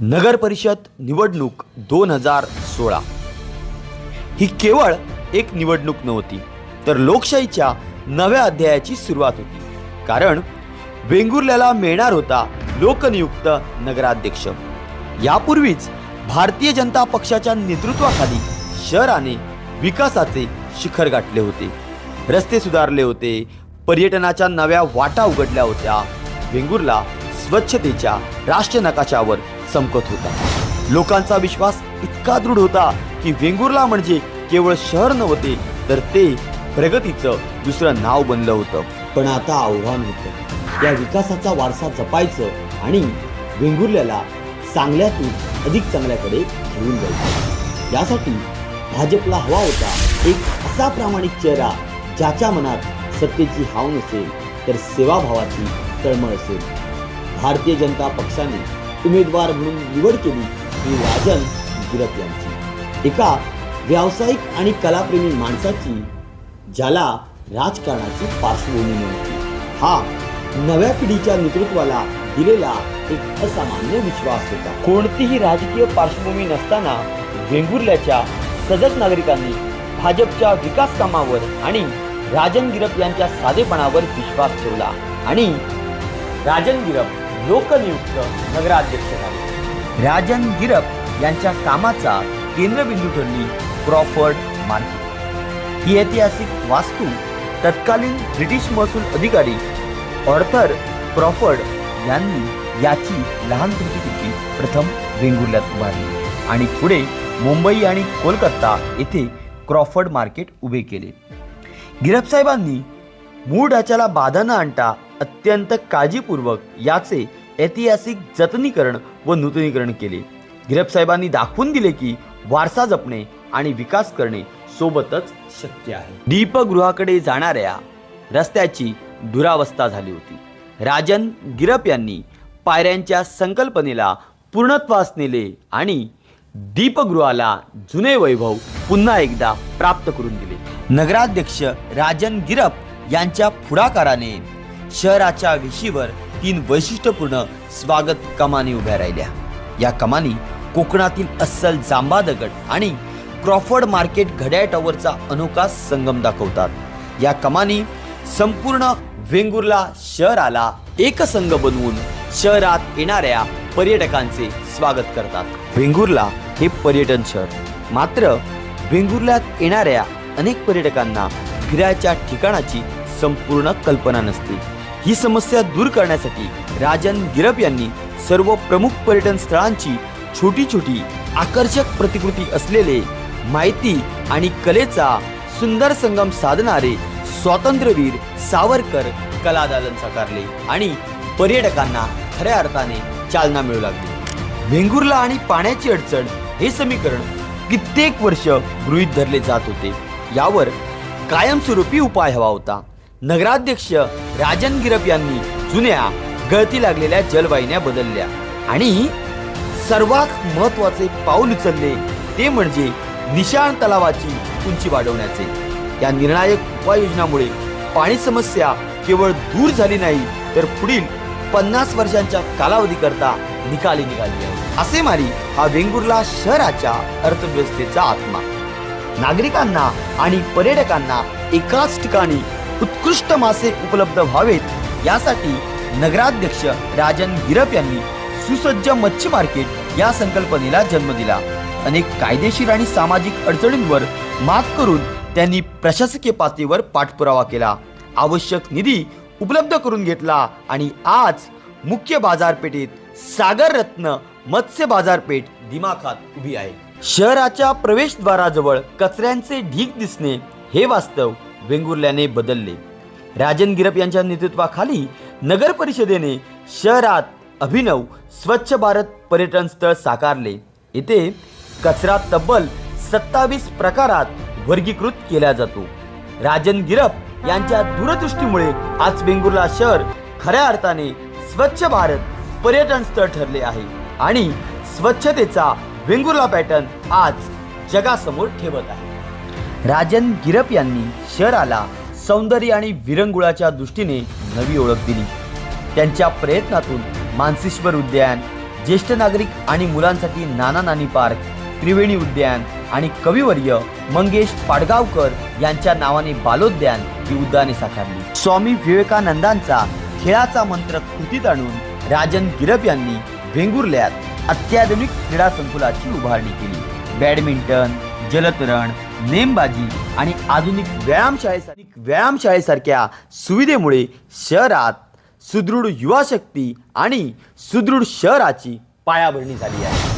नगर परिषद निवडणूक दोन हजार सोळा. ही केवळ एक निवडणूक नव्हती तर लोकशाहीच्या नव्या अध्यायाची सुरुवात होती. कारण वेंगुर्ल्याला मिळणार होता लोकनियुक्त नगराध्यक्ष. यापूर्वीच भारतीय जनता पक्षाच्या नेतृत्वाखाली शहराने विकासाचे शिखर गाठले होते. रस्ते सुधारले होते पर्यटनाच्या नव्या वाटा उघडल्या होत्या. वेंगुर्ला स्वच्छतेच्या राष्ट्र नकाशावर चमकत होता. लोकांचा विश्वास इतका दृढ होता की वेंगुर्ला म्हणजे केवळ शहर नव्हते तर ते प्रगतीचं दुसरं नाव बनलं होतं. पण आता आव्हान होतं. या विकासाचा वारसा जपायचं आणि वेंगुर्ल्याला चांगल्यातून अधिक चांगल्याकडे घेऊन जायचं. यासाठी भाजपला हवा होता एक असा प्रामाणिक चेहरा ज्याच्या मनात सत्तेची हाव नसेल तर सेवाभावाची तळमळ असेल. भारतीय जनता पक्षाने उमेदवार म्हणून निवड केली ही राजन गिरप यांची. एका व्यावसायिक आणि कलाप्रेमी माणसाची ज्याला राजकारणाची पार्श्वभूमी नव्हती. हा नव्या पिढीच्या नेतृत्वाला दिलेला एक असामान्य विश्वास होता. कोणतीही राजकीय पार्श्वभूमी नसताना वेंगुर्ल्याच्या सजग नागरिकांनी भाजपच्या विकास कामावर आणि राजन गिरप यांच्या साधेपणावर विश्वास ठेवला आणि राजन गिरप लोकनियुक्त नगराध्यक्ष झाले. राजन गिरप यांच्या कामाचा केंद्रबिंदू ठरली क्रॉफर्ड मार्केट. ही ऐतिहासिक वास्तू तत्कालीन ब्रिटिश महसूल अधिकारी ऑर्थर क्रॉफर्ड यांनी याची लहान कृती प्रथम वेंगुर्ल्यात उभारली आणि पुढे मुंबई आणि कोलकाता येथे क्रॉफर्ड मार्केट उभे केले. गिरप साहेबांनी मूळ ढाच्याला बाधा न आणता अत्यंत काळजीपूर्वक याचे ऐतिहासिक जतनीकरण व नूतनीकरण केले. गिरप साहेबांनी दाखवून दिले की वारसा जपणे आणि विकास करणे सोबतच शक्य आहे. दीपगृहाकडे जाणाऱ्या रस्त्याची दुरावस्था झाली होती. राजन गिरप यांनी पायऱ्यांच्या संकल्पनेला पूर्णत्वास नेले आणि दीपगृहाला जुने वैभव पुन्हा एकदा प्राप्त करून दिले. नगराध्यक्ष राजन गिरप यांच्या पुढाकाराने शहराच्या वेशीवर तीन वैशिष्ट्यपूर्ण स्वागत कमानी उभ्या राहिल्या. या कमानी कोकणातील अस्सल जांबा दगड आणि क्रॉफर्ड मार्केट घड्याळ टॉवरचा अनोखा संगम दाखवतात. या कमानी संपूर्ण वेंगुर्ला शहराला एकसंघ बनवून शहरात येणाऱ्या पर्यटकांचे स्वागत करतात. वेंगुर्ला हे पर्यटन शहर. मात्र वेंगुर्ल्यात येणाऱ्या अनेक पर्यटकांना फिरायच्या ठिकाणाची संपूर्ण कल्पना नसते. ही समस्या दूर करण्यासाठी राजन गिरप यांनी सर्व प्रमुख पर्यटन स्थळांची छोटी छोटी आकर्षक प्रतिकृती असलेले माहिती आणि कलेचा सुंदर संगम साधणारे स्वातंत्र्यवीर सावरकर कलादालन साकारले आणि पर्यटकांना खऱ्या अर्थाने चालना मिळू लागली. वेंगुर्ला आणि पाण्याची अडचण हे समीकरण कित्येक वर्ष गृहीत धरले जात होते. यावर कायमस्वरूपी उपाय हवा होता. नगराध्यक्ष राजन गिरप यांनी जुन्या गळती लागलेल्या जलवाहिन्या बदलल्या. आणि सर्वात महत्त्वाचे पाऊल उचलले ते म्हणजे निशाण तलावाची उंची वाढवण्याचे. या निर्णायक उपाययोजनामुळे पाणी समस्या केवळ दूर झाली नाही तर पुढील पन्नास वर्षांच्या कालावधीकरता निकाली निघाली आहे. असे मारी हा वेंगुर्ला शहराच्या अर्थव्यवस्थेचा आत्मा. नागरिकांना आणि पर्यटकांना एकाच ठिकाणी उत्कृष्ट मासे उपलब्ध व्हावेत. यासाठी नगराध्यक्ष राजन गिरप यांनी सुसज्ज मच्छी मार्केट या संकल्पनेला जन्म दिला. अनेक कायदेशीर आणि सामाजिक अडचणींवर मात करून त्यांनी प्रशासकीय पातळीवर पाठपुरावा केला. आवश्यक निधी उपलब्ध करून घेतला आणि आज मुख्य बाजारपेठेत सागर रत्न मत्स्य बाजारपेठ दिमाखात उभी आहे. शहराच्या प्रवेशद्वाराजवळ कचऱ्यांचे ढीक दिसणे हे वास्तव वेंगुर्ल्याने बदलले. राजन गिरप यांच्या नेतृत्वाखाली नगर परिषदेने शहरात अभिनव स्वच्छ भारत पर्यटन स्थळ साकारले. येथे कचरा तब्बल सत्तावीस प्रकारात वर्गीकृत केला जातो. राजन गिरप यांच्या दूरदृष्टीमुळे आज वेंगुर्ला शहर खऱ्या अर्थाने स्वच्छ भारत पर्यटन स्थळ ठरले आहे आणि स्वच्छतेचा वेंगुर्ला पॅटर्न आज जगासमोर ठेवत आहे. राजन गिरप यांनी शहराला सौंदर्य आणि विरंगुळाच्या दृष्टीने नवी ओळख दिली. त्यांच्या प्रयत्नातून मानसेश्वर उद्यान ज्येष्ठ नागरिक आणि मुलांसाठी नाना नानी पार्क त्रिवेणी उद्यान आणि कविवर्य मंगेश पाडगावकर यांच्या नावाने बालोद्यान ही उद्याने साकारली. स्वामी विवेकानंदांचा खेळाचा मंत्र कृतीत आणून राजन गिरप यांनी वेंगुर्ल्यात अत्याधुनिक क्रीडा संकुलाची उभारणी केली. बॅडमिंटन जलतरण नेमबाजी आणि आधुनिक व्यायामशाळेसारखी व्यायामशाळेसारख्या सुविधेमुळे शहरात सुदृढ युवा शक्ती आणि सुदृढ शहराची पायाभरणी झाली आहे.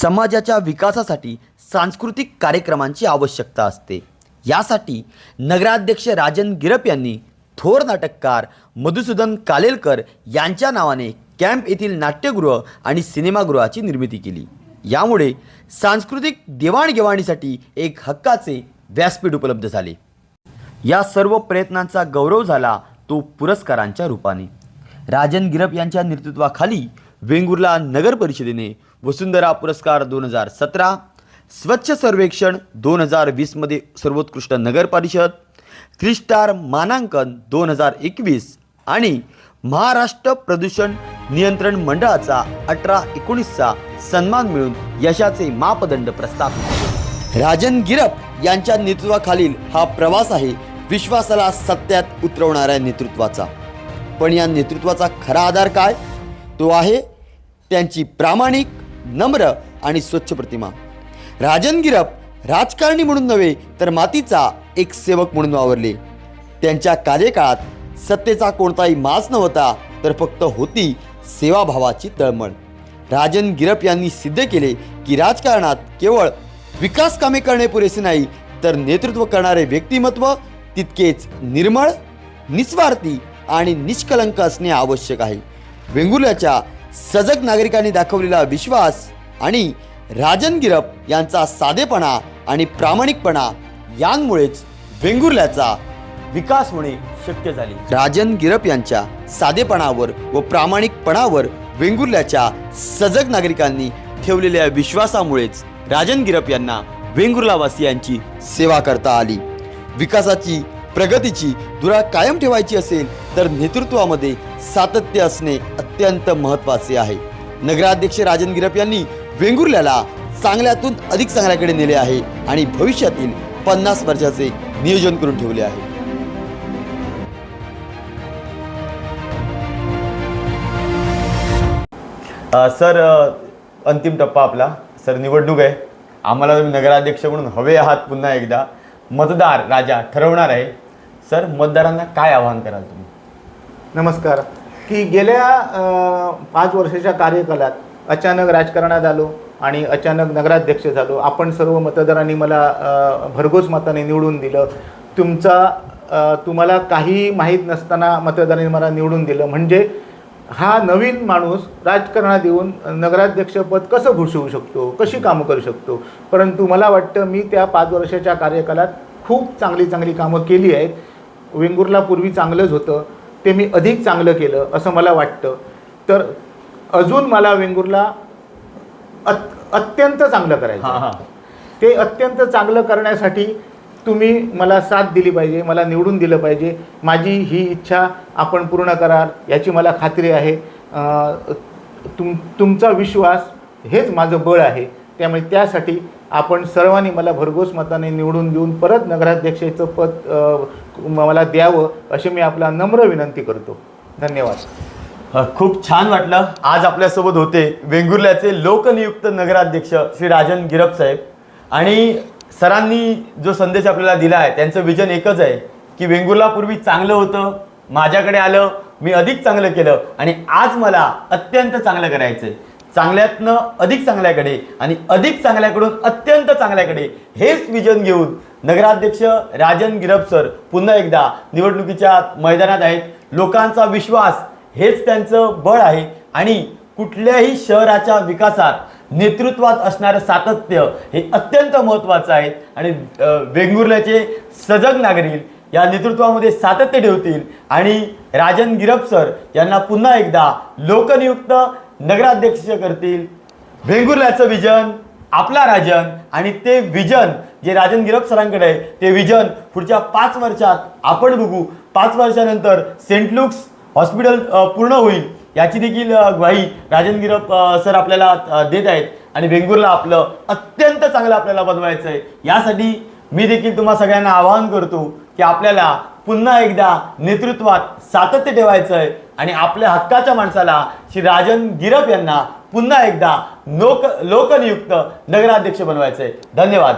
समाजाच्या विकासासाठी सांस्कृतिक कार्यक्रमांची आवश्यकता असते. यासाठी नगराध्यक्ष राजन गिरप यांनी थोर नाटककार मधुसूदन कालेलकर यांच्या नावाने कॅम्प येथील नाट्यगृह आणि सिनेमागृहाची निर्मिती केली. यामुळे सांस्कृतिक देवाणघेवाणीसाठी एक हक्काचे व्यासपीठ उपलब्ध झाले. या सर्व प्रयत्नांचा गौरव झाला तो पुरस्कारांच्या रूपाने. राजन गिरप यांच्या नेतृत्वाखाली वेंगुर्ला नगर परिषदेने वसुंधरा पुरस्कार दोन हजार सतरा स्वच्छ सर्वेक्षण दोन हजार वीसमध्ये सर्वोत्कृष्ट नगर परिषद थ्री स्टार मानांकन दोन हजार एकवीस आणि महाराष्ट्र प्रदूषण नियंत्रण मंडळाचा अठरा एकोणीसचा सन्मान मिळून यशाचे मापदंड प्रस्थापित. राजन गिरप यांच्या नेतृत्वाखालील हा प्रवास आहे विश्वासाला सत्यात उतरवणाऱ्या नेतृत्वाचा. पण या नेतृत्वाचा खरा आधार काय? तो आहे त्यांची प्रामाणिक नम्र आणि स्वच्छ प्रतिमा. राजन गिरप राजकारणी म्हणून नव्हे तर मातीचा एक सेवक म्हणून वावरले. त्यांच्या कार्यकाळात सत्तेचा कोणताही मास नव्हता तर फक्त होती सेवाभावाची तळमळ. राजन गिरप यांनी सिद्ध केले की राजकारणात केवळ विकास कामे करणे पुरेसे नाही तर नेतृत्व करणारे व्यक्तिमत्व तितकेच निर्मळ निस्वार्थी आणि निष्कलंक असणे आवश्यक आहे. वेंगुर्ल्याच्या सजग नागरिकांनी दाखवलेला विश्वास आणि राजन गिरप यांचा साधेपणा आणि प्रामाणिकपणा यांमुळेच वेंगुर्ल्याचा विकास होणे शक्य झाले. राजन गिरप यांच्या साधेपणावर व प्रामाणिकपणावर वेंगुर्ल्याच्या सजग नागरिकांनी ठेवलेल्या विश्वासामुळेच राजन गिरप यांना वेंगुर्लावासियांची सेवा करता आली. विकासाची प्रगतीची धुरा कायम ठेवायची असेल तर नेतृत्वामध्ये सातत्य असणे अत्यंत महत्त्वाचे आहे. नगराध्यक्ष राजन गिरप यांनी वेंगुर्ल्याला चांगल्यातून अधिक चांगल्याकडे नेले आहे आणि भविष्यातील पन्नास वर्षाचे नियोजन करून ठेवले आहे. सर अंतिम टप्पा आपला. सर निवडणूक आहे. आम्हाला तुम्ही नगराध्यक्ष म्हणून हवे आहात पुन्हा एकदा. मतदार राजा ठरवणार आहे. सर मतदारांना काय आवाहन कराल तुम्ही? नमस्कार. की गेल्या पाच वर्षाच्या कार्यकालात अचानक राजकारणात आलो आणि अचानक नगराध्यक्ष झालो. आपण सर्व मतदारांनी मला भरघोस मताने निवडून दिलं. तुमचा तुम्हाला काही माहीत नसताना मतदारांनी मला निवडून दिलं. म्हणजे हा नवीन माणूस राजकारणात येऊन नगराध्यक्षपद कसं घुसवू शकतो? कशी कामं करू शकतो? परंतु मला वाटतं मी त्या पाच वर्षाच्या कार्यकालात खूप चांगली चांगली कामं केली आहेत. वेंगुर्ला पूर्वी चांगलंच होतं. ते मी अधिक चांगलं केलं असं मला वाटतं. तर अजून मला वेंगुर्ला अत अत्यंत चांगलं करायचं हां. हां. ते अत्यंत चांगलं करण्यासाठी तुम्ही मला साथ दिली पाहिजे मला निवडून दिलं पाहिजे माझी ही इच्छा आपण पूर्ण कराल याची मला खात्री आहे. तुम तुमचा विश्वास हेच माझं बळ आहे. त्यामुळे त्यासाठी आपण सर्वांनी मला भरघोस मताने निवडून देऊन परत नगराध्यक्षाचं पद मला द्यावं अशी मी आपला नम्र विनंती करतो. धन्यवाद. खूप छान वाटलं. आज आपल्यासोबत होते वेंगुर्ल्याचे लोकनियुक्त नगराध्यक्ष श्री राजन गिरप साहेब. आणि सरांनी जो संदेश आपल्याला दिला आहे त्यांचं विजन एकच आहे की वेंगुर्ला पूर्वी चांगलं होतं माझ्याकडे आलं मी अधिक चांगलं केलं आणि आज मला अत्यंत चांगलं करायचं आहे चांगल्यातनं अधिक चांगल्याकडे आणि अधिक चांगल्याकडून अत्यंत चांगल्याकडे हेच विजन घेऊन नगराध्यक्ष राजन गिरप सर पुन्हा एकदा निवडणुकीच्या मैदानात आहेत. लोकांचा विश्वास हेच त्यांचं बळ आहे. आणि कुठल्याही शहराच्या विकासात नेतृत्वात असणारं सातत्य हे अत्यंत महत्त्वाचं आहे. आणि वेंगुर्ल्याचे सजग नागरिक या नेतृत्वामध्ये सातत्य ठेवतील. आणि राजन गिरप सर यांना पुन्हा एकदा लोकनियुक्त नगराध्यक्ष करतील. वेंगुर्ल्याचं विजन आपला राजन आणि ते विजन जे राजन गिरप सरांकडे आहे ते विजन पुढच्या पाच वर्षात आपण बघू. पाच वर्षानंतर सेंट लुक्स हॉस्पिटल पूर्ण होईल. याची देखील ग्वाही राजन गिरप सर आपल्याला देत आहेत आणि वेंगुर्ला आपलं अत्यंत चांगलं आपल्याला बनवायचं आहे यासाठी मी देखील तुम्हा सगळ्यांना आवाहन करतो की आपल्याला पुन्हा एकदा नेतृत्वात सातत्य ठेवायचं आहे आणि आपल्या हक्काच्या माणसाला श्री राजन गिरप यांना पुन्हा एकदा लोक लोकनियुक्त नगराध्यक्ष बनवायचं आहे धन्यवाद.